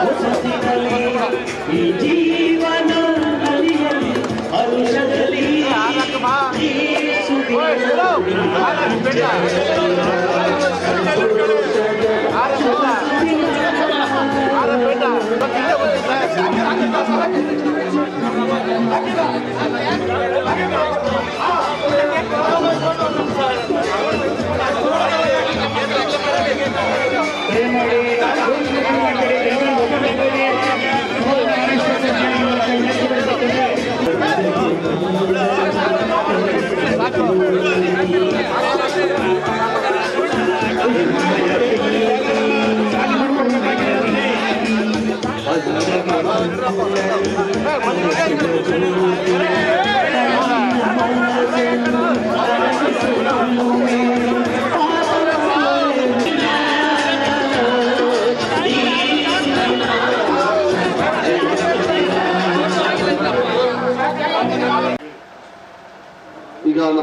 ಹಳೆಯಲ್ಲಿ ಹೊಸತಿನಲ್ಲಿ ಈ ಜೀವನ ಅಲಿಯಲಿ ಹರುಷದಲ್ಲಿ ಈ ಸುದಿನ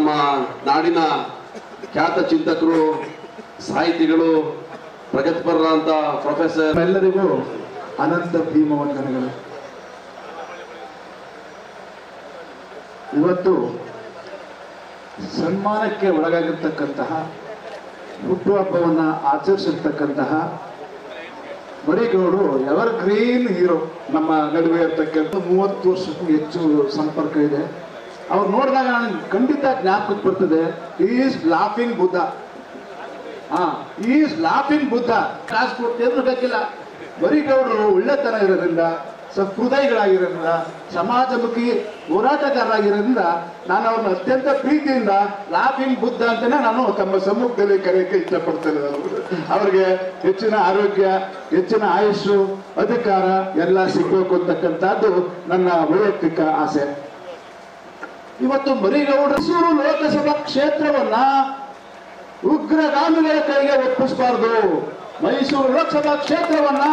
ನಮ್ಮ ನಾಡಿನ ಖ್ಯಾತ ಚಿಂತಕರು, ಸಾಹಿತಿಗಳು ಪ್ರಗತಿಪರರಾದಂಥ ಪ್ರೊಫೆಸರ್ ಎಲ್ಲರಿಗೂ ಅನಂತ ಭೀಮ ವಂದನೆಗಳು ಇವತ್ತು ಸನ್ಮಾನಕ್ಕೆ ಒಳಗಾಗಿರ್ತಕ್ಕಂತಹ ಹುಟ್ಟುಹಬ್ಬವನ್ನು ಆಚರಿಸಿರ್ತಕ್ಕಂತಹ ಮರಿಗೌಡರು ಎವರ್ ಗ್ರೀನ್ ಹೀರೋ ನಮ್ಮ ನಡುವೆ ಇರ್ತಕ್ಕಂಥ ಮೂವತ್ತು ವರ್ಷಕ್ಕೂ ಹೆಚ್ಚು ಸಂಪರ್ಕ ಇದೆ. ಅವ್ರು ನೋಡಿದಾಗ ನನಗೆ ಖಂಡಿತ ಜ್ಞಾಪಕಕ್ಕೆ ಬರ್ತದೆ ಈಸ್ ಲಾಫಿಂಗ್ ಬುದ್ಧ ಹಾ ಈಸ್ ಲಾಫಿಂಗ್ ಬುದ್ಧ ಕಾಸು ಎದುರು ಬೇಕಿಲ್ಲ ಗೌಡರು ಒಳ್ಳೆತನ ಇರೋದ್ರಿಂದ ಸಹೃದಯಗಳಾಗಿರೋದ್ರಿಂದ, ಸಮಾಜಮುಖಿ ಹೋರಾಟಗಾರರಾಗಿರೋದ್ರಿಂದ ನಾನು ಅವ್ರನ್ನ ಅತ್ಯಂತ ಪ್ರೀತಿಯಿಂದ ಲಾಫಿಂಗ್ ಬುದ್ಧ ಅಂತಾನೆ ನಾನು ತಮ್ಮ ಸಮ್ಮುಖದಲ್ಲಿ ಕರೆಯಕ್ಕೆ ಇಷ್ಟಪಡ್ತೇನೆ. ಅವ್ರಿಗೆ ಹೆಚ್ಚಿನ ಆರೋಗ್ಯ, ಹೆಚ್ಚಿನ ಆಯುಸ್ಸು, ಅಧಿಕಾರ ಎಲ್ಲ ಸಿಗ್ಬೇಕು ಅಂತಕ್ಕಂಥದ್ದು ನನ್ನ ವೈಯಕ್ತಿಕ ಆಸೆ. ಇವತ್ತು ಮರಿಗೌಡ ಮೈಸೂರು ಲೋಕಸಭಾ ಕ್ಷೇತ್ರವನ್ನ ಉಗ್ರಗಾಮಿಗಳ ಕೈಗೆ ಒಪ್ಪಿಸಬಾರದು. ಮೈಸೂರು ಲೋಕಸಭಾ ಕ್ಷೇತ್ರವನ್ನ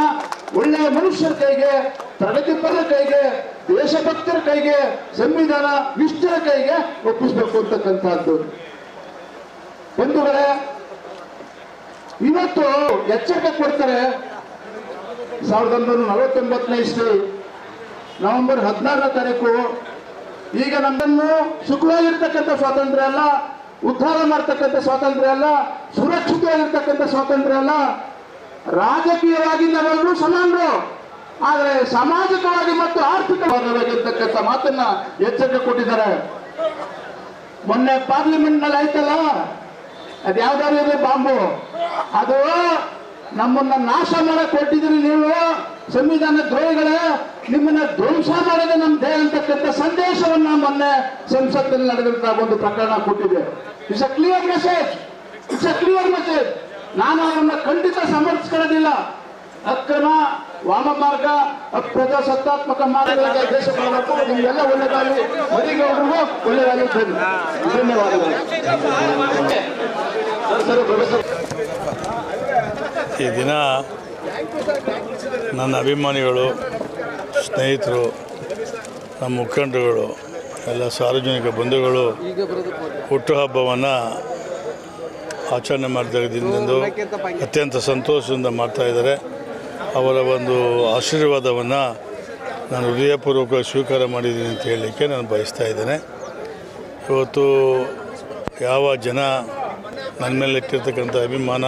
ಒಳ್ಳೆಯ ಮನುಷ್ಯರ ಕೈಗೆ ಪ್ರಗತಿಪರ ಕೈಗೆ, ದೇಶಭಕ್ತರ ಕೈಗೆ, ಸಂವಿಧಾನ ನಿಷ್ಠರ ಕೈಗೆ ಒಪ್ಪಿಸಬೇಕು ಅಂತಕ್ಕಂಥದ್ದು. ಬಂಧುಗಳೇ, ಇವತ್ತು ಎಚ್ಚರಿಕೆ ಕೊಡ್ತಾರೆ ಸಾವಿರದ ಒಂಬೈನೂರ ನಲವತ್ತೊಂಬತ್ತನೇ ಇಸ್ವಿ ನವೆಂಬರ್ ಹದಿನಾರನೇ ತಾರೀಕು. ಈಗ ನಮ್ಮನ್ನು ಸುಖವಾಗಿರ್ತಕ್ಕಂಥ ಸ್ವಾತಂತ್ರ್ಯ ಅಲ್ಲ, ಉದ್ಧಾರ ಮಾಡ್ತಕ್ಕಂಥ ಸ್ವಾತಂತ್ರ್ಯ ಅಲ್ಲ, ಸುರಕ್ಷಿತವಾಗಿರ್ತಕ್ಕಂಥ ಸ್ವಾತಂತ್ರ್ಯ ಅಲ್ಲ. ರಾಜಕೀಯವಾಗಿ ನಾವೆಲ್ಲರೂ ಸಮಾನರು ಆದರೆ ಸಾಮಾಜಿಕವಾಗಿ ಮತ್ತು ಆರ್ಥಿಕವಾಗಿರ್ತಕ್ಕಂಥ ಮಾತನ್ನ ಎಚ್ಚರಿಕೆ ಕೊಟ್ಟಿದ್ದಾರೆ. ಮೊನ್ನೆ ಪಾರ್ಲಿಮೆಂಟ್ನಲ್ಲಿ ಆಯ್ತಲ್ಲ? ಅದು ಯಾವ್ದಾದ್ರು ಬಾಂಬು. ಅದು ನಮ್ಮನ್ನ ನಾಶ ಮಾಡಕ್ ಕೊಟ್ಟಿದ್ರಿ ನೀವು, ಸಂವಿಧಾನ ದ್ರೋಹಿಗಳೇ. ನಿಮ್ಮನ್ನ ಧ್ವಂಸ ಮಾಡೋದು ನಮ್ಮ ದೇಹ ಅಂತಕ್ಕಂಥ ಸಂದೇಶವನ್ನ ಮೊನ್ನೆ ಸಂಸತ್ತಿನಲ್ಲಿ ನಡೆದಂತ ಒಂದು ಪ್ರಕರಣ ಕೊಟ್ಟಿದೆ. It's a clear message it's a clear message ನಾನು ಅವರನ್ನ ಖಂಡಿತ ಸಮರ್ಥಿಸ್ಕೊಳ್ಳೋದಿಲ್ಲ. ಅಕ್ರಮ, ವಾಮ ಮಾರ್ಗ, ಪ್ರಜಾಸತ್ತಾತ್ಮಕ ಮಾರ್ಗಗಳಿಗೆ ದೇಶ ನಿಮ್ಗೆಲ್ಲ ಒಳ್ಳೆದಾಗಲಿ. ಮರಿಗೌಡರಿಗೂ ಒಳ್ಳೆದಾಗಲಿ. ಧನ್ಯವಾದಗಳು. ಈ ದಿನ ನನ್ನ ಅಭಿಮಾನಿಗಳು ಸ್ನೇಹಿತರು, ನಮ್ಮ ಮುಖಂಡರುಗಳು, ಎಲ್ಲ ಸಾರ್ವಜನಿಕ ಬಂಧುಗಳು ಹುಟ್ಟುಹಬ್ಬವನ್ನು ಆಚರಣೆ ಮಾಡಿದಾಗಿಂದು ಅತ್ಯಂತ ಸಂತೋಷದಿಂದ ಮಾಡ್ತಾ ಇದ್ದಾರೆ. ಅವರ ಒಂದು ಆಶೀರ್ವಾದವನ್ನು ನಾನು ಹೃದಯಪೂರ್ವಕ ಸ್ವೀಕಾರ ಮಾಡಿದ್ದೀನಿ ಅಂತ ಹೇಳಲಿಕ್ಕೆ ನಾನು ಬಯಸ್ತಾ ಇದ್ದೇನೆ. ಇವತ್ತು ಯಾವ ಜನ ನನ್ನ ಮೇಲೆ ಇಟ್ಟಿರ್ತಕ್ಕಂಥ ಅಭಿಮಾನ,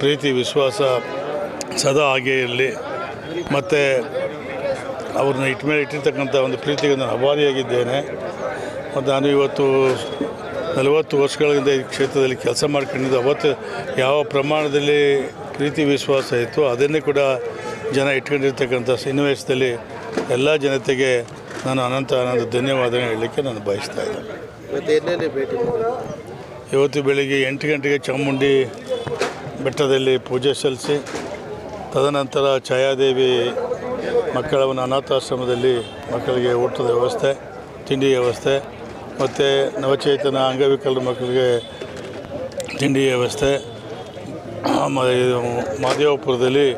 ಪ್ರೀತಿ, ವಿಶ್ವಾಸ ಸದಾ ಹಾಗೇ ಇರಲಿ. ಮತ್ತು ಅವ್ರನ್ನ ಇಟ್ಟ ಮೇಲೆ ಇಟ್ಟಿರ್ತಕ್ಕಂಥ ಒಂದು ಪ್ರೀತಿಗೆ ನಾನು ಅಭಾರಿಯಾಗಿದ್ದೇನೆ ಮತ್ತು ನಾನು ಇವತ್ತು ನಲವತ್ತು ವರ್ಷಗಳಿಂದ ಈ ಕ್ಷೇತ್ರದಲ್ಲಿ ಕೆಲಸ ಮಾಡ್ಕೊಂಡಿದ್ದು ಅವತ್ತು ಯಾವ ಪ್ರಮಾಣದಲ್ಲಿ ಪ್ರೀತಿ ವಿಶ್ವಾಸ ಇತ್ತು ಅದನ್ನೇ ಕೂಡ ಜನ ಇಟ್ಕೊಂಡಿರ್ತಕ್ಕಂಥ ಸನ್ನಿವೇಶದಲ್ಲಿ ಎಲ್ಲ ಜನತೆಗೆ ನಾನು ಅನಂತ ಅನಂತ ಧನ್ಯವಾದ ಹೇಳಲಿಕ್ಕೆ ನಾನು ಬಯಸ್ತಾ ಇದ್ದೇನೆ. ಇವತ್ತು ಬೆಳಿಗ್ಗೆ ಎಂಟು ಗಂಟೆಗೆ ಚಾಮುಂಡಿ ಬೆಟ್ಟದಲ್ಲಿ ಪೂಜೆ ಸಲ್ಲಿಸಿ ತದನಂತರ ಛಾಯಾದೇವಿ ಮಕ್ಕಳ ಒಂದು ಅನಾಥಾಶ್ರಮದಲ್ಲಿ ಮಕ್ಕಳಿಗೆ ಊಟದ ವ್ಯವಸ್ಥೆ, ತಿಂಡಿ ವ್ಯವಸ್ಥೆ, ಮತ್ತು ನವಚೇತನ ಅಂಗವಿಕಲರ ಮಕ್ಕಳಿಗೆ ತಿಂಡಿ ವ್ಯವಸ್ಥೆ. ಮಾದೇವಪುರದಲ್ಲಿ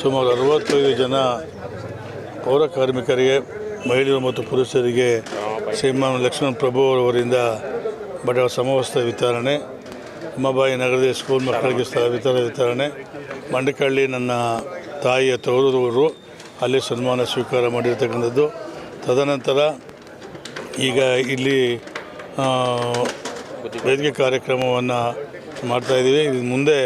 ಸುಮಾರು ಅರವತ್ತೈದು ಜನ ಪೌರ ಕಾರ್ಮಿಕರಿಗೆ, ಮಹಿಳೆಯರು ಮತ್ತು ಪುರುಷರಿಗೆ ಶ್ರೀಮಾನ್ ಲಕ್ಷ್ಮಣ್ ಪ್ರಭು ಅವರವರಿಂದ ಬಡ ಸಮವಸ್ತ್ರ ವಿತರಣೆ, ಉಮಾಬಾಯಿ ನಗರದ ಸ್ಕೂಲ್ ಮಕ್ಕಳಿಗೆ ಸ್ಥಳ ವಿತರ ವಿತರಣೆ, ಮಂಡಕಳ್ಳಿ ನನ್ನ ತಾಯಿಯ ತವರೂರು ಅಲ್ಲಿ ಸನ್ಮಾನ ಸ್ವೀಕಾರ ಮಾಡಿರ್ತಕ್ಕಂಥದ್ದು. ತದನಂತರ ಈಗ ಇಲ್ಲಿ ವೇದಿಕೆ ಕಾರ್ಯಕ್ರಮವನ್ನು ಮಾಡ್ತಾಯಿದ್ದೀವಿ ಇದು ಮುಂದೆ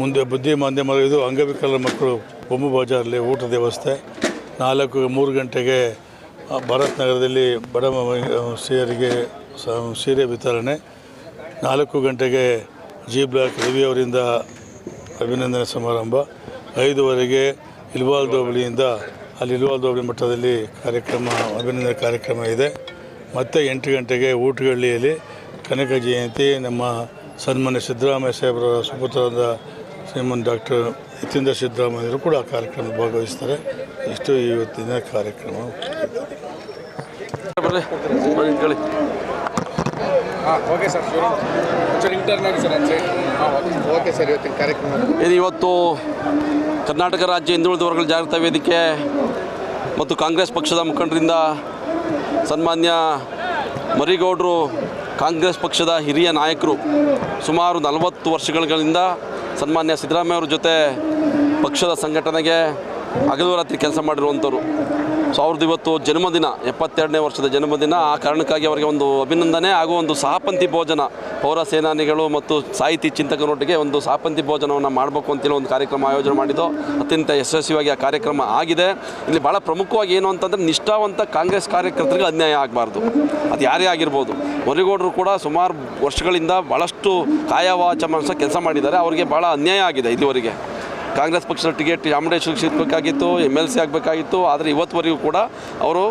ಮುಂದೆ ಬುದ್ಧಿ ಮಾಧ್ಯಮ ಇದು ಅಂಗವಿಕಲ ಮಕ್ಕಳು ಬೊಂಬು ಬಜಾರಲ್ಲಿ ಊಟದ ವ್ಯವಸ್ಥೆ. ನಾಲ್ಕು, ಮೂರು ಗಂಟೆಗೆ ಭಾರತ್ ನಗರದಲ್ಲಿ ಬಡ ಸ್ತ್ರೀಯರಿಗೆ ಸೀರೆ ವಿತರಣೆ. ನಾಲ್ಕು ಗಂಟೆಗೆ ಜಿ ಬ್ಲಾಕ್ ರವಿ ಅವರಿಂದ ಅಭಿನಂದನೆ ಸಮಾರಂಭ. ಐದುವರೆಗೆ ಇಲ್ವಾಲ್ ದೋಬಳಿಯಿಂದ ಅಲ್ಲಿ ಇಲ್ವಾಲ್ ದೋಬಳಿ ಮಟ್ಟದಲ್ಲಿ ಕಾರ್ಯಕ್ರಮ ಅಭಿನಂದನೆ ಕಾರ್ಯಕ್ರಮ ಇದೆ. ಮತ್ತು ಎಂಟು ಗಂಟೆಗೆ ಊಟಗಳ್ಳಿಯಲ್ಲಿ ಕನಕ ಜಯಂತಿ ನಮ್ಮ ಸನ್ಮಾನ್ಯ ಸಿದ್ದರಾಮಯ್ಯ ಸಾಹೇಬರ ಸುಪುತ್ರದ ಶ್ರೀಮನ್ ಡಾಕ್ಟರ್ ಯತೀಂದ್ರ ಸಿದ್ದರಾಮಯ್ಯರು ಕೂಡ ಕಾರ್ಯಕ್ರಮ ಭಾಗವಹಿಸ್ತಾರೆ. ಇಷ್ಟು ಇವತ್ತಿನ ಕಾರ್ಯಕ್ರಮ. ಓಕೆ ಸರ್ ಇವತ್ತಿನ ಕಾರ್ಯಕ್ರಮ. ಇದು ಇವತ್ತು ಕರ್ನಾಟಕ ರಾಜ್ಯ ಹಿಂದುಳಿದ ವರ್ಗಗಳ ಜಾಗೃತ ವೇದಿಕೆ ಮತ್ತು ಕಾಂಗ್ರೆಸ್ ಪಕ್ಷದ ಮುಖಂಡರಿಂದ ಸನ್ಮಾನ್ಯ ಮರಿಗೌಡರು, ಕಾಂಗ್ರೆಸ್ ಪಕ್ಷದ ಹಿರಿಯ ನಾಯಕರು ಸುಮಾರು ನಲವತ್ತು ವರ್ಷಗಳಿಂದ ಸನ್ಮಾನ್ಯ ಸಿದ್ದರಾಮಯ್ಯ ಅವರ ಜೊತೆ ಪಕ್ಷದ ಸಂಘಟನೆಗೆ ಹಗಲು ರಾತ್ರಿ ಕೆಲಸ ಮಾಡಿರುವಂಥವ್ರು. ಸೊ ಅವ್ರದ್ದು ಇವತ್ತು ಜನ್ಮದಿನ, ಎಪ್ಪತ್ತೆರಡನೇ ವರ್ಷದ ಜನ್ಮದಿನ. ಆ ಕಾರಣಕ್ಕಾಗಿ ಅವರಿಗೆ ಒಂದು ಅಭಿನಂದನೆ ಹಾಗೂ ಒಂದು ಸಹಪಂಥಿ ಭೋಜನ. ಪೌರ ಸೇನಾನಿಗಳು ಮತ್ತು ಸಾಹಿತಿ ಚಿಂತಕರೊಟ್ಟಿಗೆ ಒಂದು ಸಹಪಂಥಿ ಭೋಜನವನ್ನು ಮಾಡಬೇಕು ಅಂತೇಳಿ ಒಂದು ಕಾರ್ಯಕ್ರಮ ಆಯೋಜನೆ ಮಾಡಿದ್ದು. ಅತ್ಯಂತ ಯಶಸ್ವಿಯಾಗಿ ಆ ಕಾರ್ಯಕ್ರಮ ಆಗಿದೆ. ಇಲ್ಲಿ ಭಾಳ ಪ್ರಮುಖವಾಗಿ ಏನು ಅಂತಂದರೆ ನಿಷ್ಠಾವಂತ ಕಾಂಗ್ರೆಸ್ ಕಾರ್ಯಕರ್ತರಿಗೆ ಅನ್ಯಾಯ ಆಗಬಾರ್ದು. ಅದು ಯಾರೇ ಆಗಿರ್ಬೋದು. ಮರಿಗೌಡರು ಕೂಡ ಸುಮಾರು ವರ್ಷಗಳಿಂದ ಭಾಳಷ್ಟು ಕಾಯವಾಚ ಕೆಲಸ ಮಾಡಿದ್ದಾರೆ. ಅವರಿಗೆ ಭಾಳ ಅನ್ಯಾಯ ಆಗಿದೆ ಇದುವರೆಗೆ ಕಾಂಗ್ರೆಸ್ ಪಕ್ಷದ ಟಿಕೆಟ್ ಚಾಮುಂಡೇಶ್ವರಿಗೆ ಸಿಗಬೇಕಾಗಿತ್ತು ಎಂ ಎಲ್ ಸಿ ಆಗಬೇಕಾಗಿತ್ತು ಆದರೆ ಇವತ್ತುವರೆಗೂ ಕೂಡ ಅವರು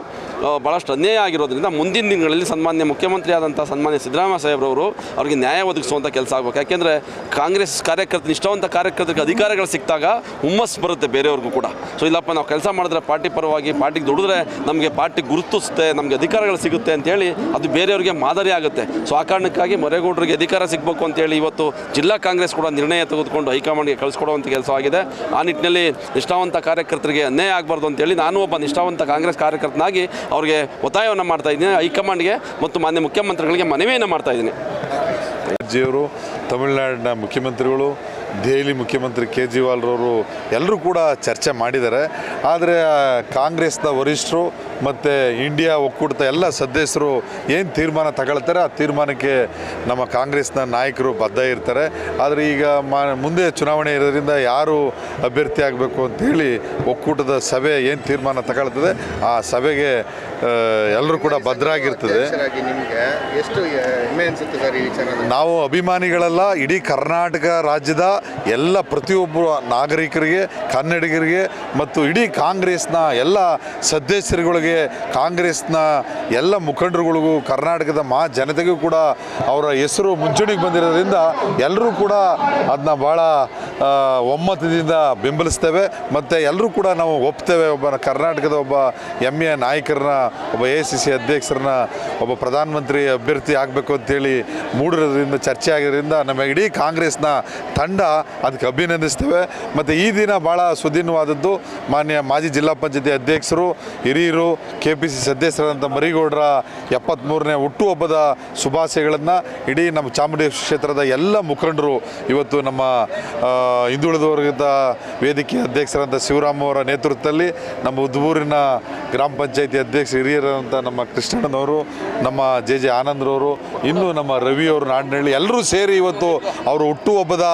ಭಾಳಷ್ಟು ಅನ್ಯಾಯ ಆಗಿರೋದ್ರಿಂದ ಮುಂದಿನ ದಿನಗಳಲ್ಲಿ ಸನ್ಮಾನ್ಯ ಮುಖ್ಯಮಂತ್ರಿ ಆದಂಥ ಸನ್ಮಾನ್ಯ ಸಿದ್ದರಾಮಯ್ಯ ಸಾಹೇಬ್ರವರು ಅವರಿಗೆ ನ್ಯಾಯ ಒದಗಿಸುವಂಥ ಕೆಲಸ ಆಗಬೇಕು. ಯಾಕೆಂದರೆ ಕಾಂಗ್ರೆಸ್ ಕಾರ್ಯಕರ್ತ ನಿಷ್ಠಾವಂತ ಕಾರ್ಯಕರ್ತರಿಗೆ ಅಧಿಕಾರಗಳು ಸಿಕ್ಕಿದಾಗ ಹುಮ್ಮಸ್ಸು ಬರುತ್ತೆ ಬೇರೆಯವ್ರಿಗೂ ಕೂಡ. ಸೊ ಇಲ್ಲಪ್ಪ, ನಾವು ಕೆಲಸ ಮಾಡಿದ್ರೆ ಪಾರ್ಟಿ ಪರವಾಗಿ ಪಾರ್ಟಿಗೆ ದುಡಿದ್ರೆ ನಮಗೆ ಪಾರ್ಟಿ ಗುರುತಿಸುತ್ತೆ, ನಮಗೆ ಅಧಿಕಾರಗಳು ಸಿಗುತ್ತೆ ಅಂತೇಳಿ ಅದು ಬೇರೆಯವ್ರಿಗೆ ಮಾದರಿ ಆಗುತ್ತೆ. ಸೊ ಆ ಕಾರಣಕ್ಕಾಗಿ ಮರೇಗೌಡರಿಗೆ ಅಧಿಕಾರ ಸಿಗಬೇಕು ಅಂತೇಳಿ ಇವತ್ತು ಜಿಲ್ಲಾ ಕಾಂಗ್ರೆಸ್ ಕೂಡ ನಿರ್ಣಯ ತೆಗೆದುಕೊಂಡು ಹೈಕಮಾಂಡ್ಗೆ ಕಳಿಸ್ಕೊಡುವಂಥ ಕೆಲಸ ಆಗಿದೆ. ಆ ನಿಟ್ಟಿನಲ್ಲಿ ನಿಷ್ಠಾವಂತ ಕಾರ್ಯಕರ್ತರಿಗೆ ಅನ್ಯಾಯ ಆಗಬಾರ್ದು ಅಂತೇಳಿ ನಾನು ಒಬ್ಬ ನಿಷ್ಠಾವಂತ ಕಾಂಗ್ರೆಸ್ ಕಾರ್ಯಕರ್ತನಾಗಿ ಅವರಿಗೆ ಒತ್ತಾಯವನ್ನು ಮಾಡ್ತಾ ಇದ್ದೀನಿ. ಹೈಕಮಾಂಡ್ಗೆ ಮತ್ತು ಮಾನ್ಯ ಮುಖ್ಯಮಂತ್ರಿಗಳಿಗೆ ಮನವಿಯನ್ನು ಮಾಡ್ತಾ ಇದ್ದೀನಿ. ಜಿಯವರು ತಮಿಳುನಾಡಿನ ಮುಖ್ಯಮಂತ್ರಿಗಳು, ದೆಹಲಿ ಮುಖ್ಯಮಂತ್ರಿ ಕೇಜ್ರಿವಾಲ್ರವರು ಎಲ್ಲರೂ ಕೂಡ ಚರ್ಚೆ ಮಾಡಿದ್ದಾರೆ. ಆದರೆ ಕಾಂಗ್ರೆಸ್ನ ವರಿಷ್ಠರು ಮತ್ತು ಇಂಡಿಯಾ ಒಕ್ಕೂಟದ ಎಲ್ಲ ಸದಸ್ಯರು ಏನು ತೀರ್ಮಾನ ತಗೊಳ್ತಾರೆ ಆ ತೀರ್ಮಾನಕ್ಕೆ ನಮ್ಮ ಕಾಂಗ್ರೆಸ್ನ ನಾಯಕರು ಬದ್ಧ ಇರ್ತಾರೆ. ಆದರೆ ಈಗ ಮಾ ಮುಂದೆ ಚುನಾವಣೆ ಇರೋದ್ರಿಂದ ಯಾರು ಅಭ್ಯರ್ಥಿ ಆಗಬೇಕು ಅಂತೇಳಿ ಒಕ್ಕೂಟದ ಸಭೆ ಏನು ತೀರ್ಮಾನ ತಗೊಳ್ತದೆ ಆ ಸಭೆಗೆ ಎಲ್ಲರೂ ಕೂಡ ಭದ್ರಾಗಿರ್ತದೆ. ನಾವು ಅಭಿಮಾನಿಗಳೆಲ್ಲ ಇಡೀ ಕರ್ನಾಟಕ ರಾಜ್ಯದ ಎಲ್ಲ ಪ್ರತಿಯೊಬ್ಬ ನಾಗರಿಕರಿಗೆ ಕನ್ನಡಿಗರಿಗೆ ಮತ್ತು ಇಡೀ ಕಾಂಗ್ರೆಸ್ನ ಎಲ್ಲ ಸದಸ್ಯರುಗಳಿಗೆ ಕಾಂಗ್ರೆಸ್ನ ಎಲ್ಲ ಮುಖಂಡರುಗಳಿಗೂ, ಕರ್ನಾಟಕದ ಮಾ ಜನತೆಗೂ ಕೂಡ ಅವರ ಹೆಸರು ಮುಂಚೂಣಿಗೆ ಬಂದಿರೋದ್ರಿಂದ ಎಲ್ಲರೂ ಕೂಡ ಅದನ್ನ ಭಾಳ ಒಮ್ಮತದಿಂದ ಬೆಂಬಲಿಸ್ತೇವೆ. ಮತ್ತು ಎಲ್ಲರೂ ಕೂಡ ನಾವು ಒಪ್ತೇವೆ. ಒಬ್ಬ ಕರ್ನಾಟಕದ ಒಬ್ಬ ಹೆಮ್ಮೆಯ ನಾಯಕರನ್ನ, ಒಬ್ಬ ಎ ಸಿ ಸಿ ಅಧ್ಯಕ್ಷರನ್ನ, ಒಬ್ಬ ಪ್ರಧಾನಮಂತ್ರಿ ಅಭ್ಯರ್ಥಿ ಆಗಬೇಕು ಅಂತೇಳಿ ಮೂಡಿರೋದ್ರಿಂದ, ಚರ್ಚೆ ಆಗಿರೋದ್ರಿಂದ ನಮ್ಮ ಇಡೀ ಕಾಂಗ್ರೆಸ್ನ ತಂಡ ಅದಕ್ಕೆ ಅಭಿನಂದಿಸ್ತೇವೆ. ಮತ್ತು ಈ ದಿನ ಭಾಳ ಸುದೀನವಾದದ್ದು, ಮಾನ್ಯ ಮಾಜಿ ಜಿಲ್ಲಾ ಪಂಚಾಯತಿ ಅಧ್ಯಕ್ಷರು, ಹಿರಿಯರು, ಕೆ ಪಿ ಸಿ ಸದಸ್ಯರಾದಂಥ ಮರಿಗೌಡರ ಎಪ್ಪತ್ತ್ಮೂರನೇ ಹುಟ್ಟುಹಬ್ಬದ ಶುಭಾಶಯಗಳನ್ನು ಇಡೀ ನಮ್ಮ ಚಾಮುಂಡೇಶ್ವರಿ ಕ್ಷೇತ್ರದ ಎಲ್ಲ ಮುಖಂಡರು ಇವತ್ತು ನಮ್ಮ ಹಿಂದುಳಿದ ವರ್ಗದ ವೇದಿಕೆ ಅಧ್ಯಕ್ಷರಾದಂಥ ಶಿವರಾಮ್ ಅವರ ನೇತೃತ್ವದಲ್ಲಿ ನಮ್ಮ ಉದ್ಬೂರಿನ ಗ್ರಾಮ ಪಂಚಾಯತಿ ಅಧ್ಯಕ್ಷ ಹಿರಿಯರಾದಂಥ ನಮ್ಮ ಕೃಷ್ಣಣ್ಣನವರು, ನಮ್ಮ ಜೆ ಜೆ ಆನಂದ್ರವರು, ಇನ್ನೂ ನಮ್ಮ ರವಿಯವರು ನಾಡಿನಹಳ್ಳಿ ಎಲ್ಲರೂ ಸೇರಿ ಇವತ್ತು ಅವರು ಹುಟ್ಟುಹಬ್ಬದ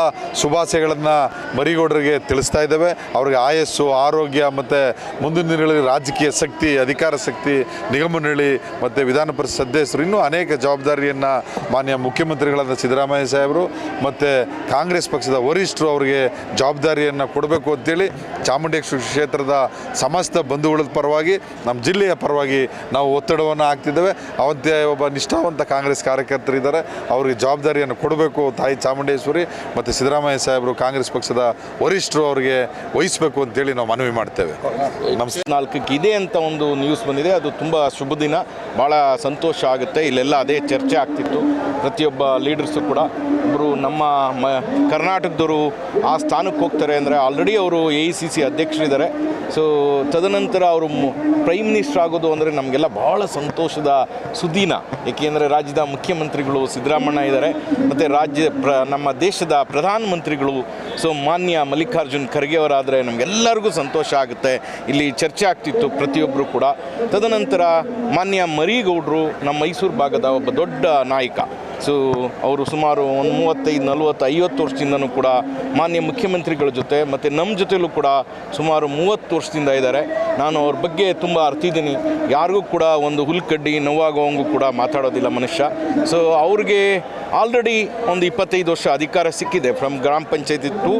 ಶುಭಾಶಯಗಳನ್ನು ಮರಿಗೌಡರಿಗೆ ತಿಳಿಸ್ತಾ ಇದ್ದಾವೆ. ಅವ್ರಿಗೆ ಆಯಸ್ಸು, ಆರೋಗ್ಯ ಮತ್ತು ಮುಂದಿನ ದಿನಗಳಲ್ಲಿ ರಾಜಕೀಯ ಶಕ್ತಿ, ಅಧಿಕಾರ ಶಕ್ತಿ ನಿಗಮನಹಳ್ಳಿ ಮತ್ತು ವಿಧಾನ ಪರಿಷತ್ ಸದಸ್ಯರು ಇನ್ನೂ ಅನೇಕ ಜವಾಬ್ದಾರಿಯನ್ನು ಮಾನ್ಯ ಮುಖ್ಯಮಂತ್ರಿಗಳಾದ ಸಿದ್ದರಾಮಯ್ಯ ಸಾಹೇಬರು ಮತ್ತು ಕಾಂಗ್ರೆಸ್ ಪಕ್ಷದ ವರಿಷ್ಠರು ಅವರಿಗೆ ಜವಾಬ್ದಾರಿಯನ್ನು ಕೊಡಬೇಕು ಅಂತೇಳಿ ಚಾಮುಂಡೇಶ್ವರಿ ಕ್ಷೇತ್ರದ ಸಮಸ್ತ ಬಂಧುಗಳ ಪರವಾಗಿ ನಮ್ಮ ಜಿಲ್ಲೆಯ ಪರವಾಗಿ ನಾವು ಒತ್ತಡವನ್ನು ಹಾಕ್ತಿದ್ದೇವೆ. ಅವಂತೆ ಒಬ್ಬ ನಿಷ್ಠಾವಂತ ಕಾಂಗ್ರೆಸ್ ಕಾರ್ಯಕರ್ತರಿದ್ದಾರೆ ಅವರಿಗೆ ಜವಾಬ್ದಾರಿಯನ್ನು ಕೊಡಬೇಕು ತಾಯಿ ಚಾಮುಂಡೇಶ್ವರಿ ಮತ್ತು ಸಿದ್ದರಾಮಯ್ಯ ಸಾಹೇಬರು ಕಾಂಗ್ರೆಸ್ ಪಕ್ಷದ ವರಿಷ್ಠರು ಅವರಿಗೆ ವಹಿಸಬೇಕು ಅಂತೇಳಿ ನಾವು ಮನವಿ ಮಾಡ್ತೇವೆ. ನಮಸ್ತೆ ನಾಲ್ಕಕ್ಕೆ ಇದೆ ಅಂತ ಒಂದು ನ್ಯೂಸ್ ಬಂದಿದೆ. ಅದು ತುಂಬ ಶುಭ ದಿನ. ಭಾಳ ಸಂತೋಷ ಆಗುತ್ತೆ. ಇಲ್ಲೆಲ್ಲ ಅದೇ ಚರ್ಚೆ ಆಗ್ತಿತ್ತು. ಪ್ರತಿಯೊಬ್ಬ ಲೀಡರ್ಸು ಕೂಡ. ಅವರು ನಮ್ಮ ಕರ್ನಾಟಕದವರು ಆ ಸ್ಥಾನಕ್ಕೆ ಹೋಗ್ತಾರೆ ಅಂದರೆ ಆಲ್ರೆಡಿ ಅವರು ಎ ಐ ಸಿ ಸಿ ಅಧ್ಯಕ್ಷರಿದ್ದಾರೆ. ಸೊ ತದನಂತರ ಅವರು ಪ್ರೈಮ್ ಮಿನಿಸ್ಟರ್ ಆಗೋದು ಅಂದರೆ ನಮಗೆಲ್ಲ ಬಹಳ ಸಂತೋಷದ ಸುದ್ದಿನ ಏಕೆಂದರೆ ರಾಜ್ಯದ ಮುಖ್ಯಮಂತ್ರಿಗಳು ಸಿದ್ದರಾಮಣ್ಣ ಇದ್ದಾರೆ, ಮತ್ತು ರಾಜ್ಯ ಪ್ರ, ನಮ್ಮ ದೇಶದ ಪ್ರಧಾನಮಂತ್ರಿಗಳು, ಸೊ ಮಾನ್ಯ ಮಲ್ಲಿಕಾರ್ಜುನ್ ಖರ್ಗೆ ಅವರಾದರೆ ನಮಗೆಲ್ಲರಿಗೂ ಸಂತೋಷ ಆಗುತ್ತೆ. ಇಲ್ಲಿ ಚರ್ಚೆ ಆಗ್ತಿತ್ತು ಪ್ರತಿಯೊಬ್ಬರು ಕೂಡ. ತದನಂತರ ಮಾನ್ಯ ಮರಿಗೌಡರು ನಮ್ಮ ಮೈಸೂರು ಭಾಗದ ಒಬ್ಬ ದೊಡ್ಡ ನಾಯಕ. ಸೊ ಅವರು ಸುಮಾರು ಒಂದು ಮೂವತ್ತೈದು ನಲವತ್ತು ಐವತ್ತು ವರ್ಷದಿಂದನೂ ಕೂಡ ಮಾನ್ಯ ಮುಖ್ಯಮಂತ್ರಿಗಳ ಜೊತೆ, ಮತ್ತು ನಮ್ಮ ಜೊತೆಲೂ ಕೂಡ ಸುಮಾರು ಮೂವತ್ತು ವರ್ಷದಿಂದ ಇದ್ದಾರೆ. ನಾನು ಅವ್ರ ಬಗ್ಗೆ ತುಂಬ ಅರ್ತಿದ್ದೀನಿ. ಯಾರಿಗೂ ಕೂಡ ಒಂದು ಹುಲ್ಕಡ್ಡಿ ನೋವಾಗೋವಂಗೂ ಕೂಡ ಮಾತಾಡೋದಿಲ್ಲ ಮನುಷ್ಯ. ಸೊ ಅವ್ರಿಗೆ ಆಲ್ರೆಡಿ ಒಂದು ಇಪ್ಪತ್ತೈದು ವರ್ಷ ಅಧಿಕಾರ ಸಿಕ್ಕಿದೆ ಫ್ರಮ್ ಗ್ರಾಮ ಪಂಚಾಯತಿ ಟು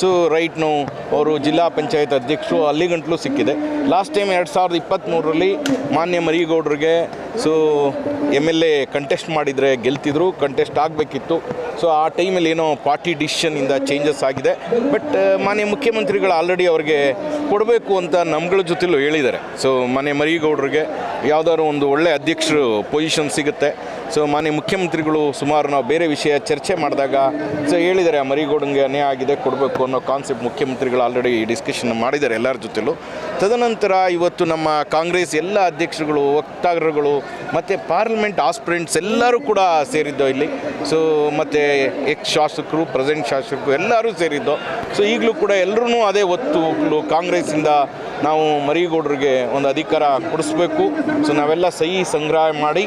ಸೊ ರೈಟ್ ನೋ ಅವರು ಜಿಲ್ಲಾ ಪಂಚಾಯತ್ ಅಧ್ಯಕ್ಷರು ಅಲ್ಲಿ ಗಂಟಲು ಸಿಕ್ಕಿದೆ. ಲಾಸ್ಟ್ ಟೈಮ್ ಎರಡು ಸಾವಿರದ ಇಪ್ಪತ್ತ್ಮೂರರಲ್ಲಿ ಮಾನ್ಯ ಮರಿಗೌಡರಿಗೆ so M L A contest ಮಾಡಿದರೆ ಗೆಲ್ತಿದ್ರು ಕಂಟೆಸ್ಟ್ ಆಗಬೇಕಿತ್ತು. ಸೊ ಆ ಟೈಮಲ್ಲಿ ಏನೋ ಪಾರ್ಟಿ ಡಿಸಿಷನಿಂದ ಚೇಂಜಸ್ ಆಗಿದೆ. ಬಟ್ ಮಾನ್ಯ ಮುಖ್ಯಮಂತ್ರಿಗಳು ಆಲ್ರೆಡಿ ಅವ್ರಿಗೆ ಕೊಡಬೇಕು ಅಂತ ನಮ್ಗಳ ಜೊತೆಲೂ ಹೇಳಿದ್ದಾರೆ. ಸೊ ಮಾನ್ಯ ಮರಿಗೌಡರಿಗೆ ಯಾವುದಾದ್ರು ಒಂದು ಒಳ್ಳೆ ಅಧ್ಯಕ್ಷರು ಪೊಸಿಷನ್ ಸಿಗುತ್ತೆ. ಸೊ ಮಾನ್ಯ ಮುಖ್ಯಮಂತ್ರಿಗಳು ಸುಮಾರು ನಾವು ಬೇರೆ ವಿಷಯ ಚರ್ಚೆ ಮಾಡಿದಾಗ ಸೊ ಹೇಳಿದ್ದಾರೆ, ಆ ಮರಿಗೌಡಂಗೆ ಅನ್ಯಾಯ ಆಗಿದೆ, ಕೊಡಬೇಕು ಅನ್ನೋ ಕಾನ್ಸೆಪ್ಟ್ ಮುಖ್ಯಮಂತ್ರಿಗಳು ಆಲ್ರೆಡಿ ಡಿಸ್ಕಷನ್ ಮಾಡಿದ್ದಾರೆ ಎಲ್ಲರ ಜೊತೆಲೂ. ತದನಂತರ ಇವತ್ತು ನಮ್ಮ ಕಾಂಗ್ರೆಸ್ ಎಲ್ಲ ಅಧ್ಯಕ್ಷರುಗಳು, ವಕ್ತಾರರುಗಳು ಮತ್ತು ಪಾರ್ಲಿಮೆಂಟ್ ಆಸ್ಪಿರೆಂಟ್ಸ್ ಎಲ್ಲರೂ ಕೂಡ ಸೇರಿದ್ದೋ ಇಲ್ಲಿ. ಸೊ ಮತ್ತು ಎಕ್ಸ್ ಶಾಸಕರು ಪ್ರೆಸೆಂಟ್ ಶಾಸಕರು ಎಲ್ಲರೂ ಸೇರಿದ್ದೋ. ಸೊ ಈಗಲೂ ಕೂಡ ಎಲ್ಲರೂ ಅದೇ ಒತ್ತು ಕಾಂಗ್ರೆಸ್ಸಿಂದ ನಾವು ಮರಿಗೌಡರಿಗೆ ಒಂದು ಅಧಿಕಾರ ಕೊಡಿಸ್ಬೇಕು. ಸೊ ನಾವೆಲ್ಲ ಸಹಿ ಸಂಗ್ರಹ ಮಾಡಿ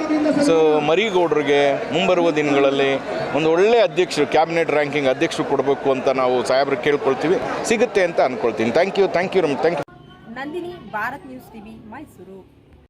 ಸೊ ಮರಿಗೌಡರಿಗೆ ಮುಂಬರುವ ದಿನಗಳಲ್ಲಿ ಒಂದು ಒಳ್ಳೆಯ ಅಧ್ಯಕ್ಷರು ಕ್ಯಾಬಿನೆಟ್ ರ್ಯಾಂಕಿಂಗ್ ಅಧ್ಯಕ್ಷರು ಕೊಡಬೇಕು ಅಂತ ನಾವು ಸಾಹೇಬ್ರು ಕೇಳ್ಕೊಳ್ತೀವಿ. ಸಿಗುತ್ತೆ ಅಂತ ಅಂದ್ಕೊಳ್ತೀನಿ thank you thank you rum thank you Nandini, Bharat news TV, Mysuru.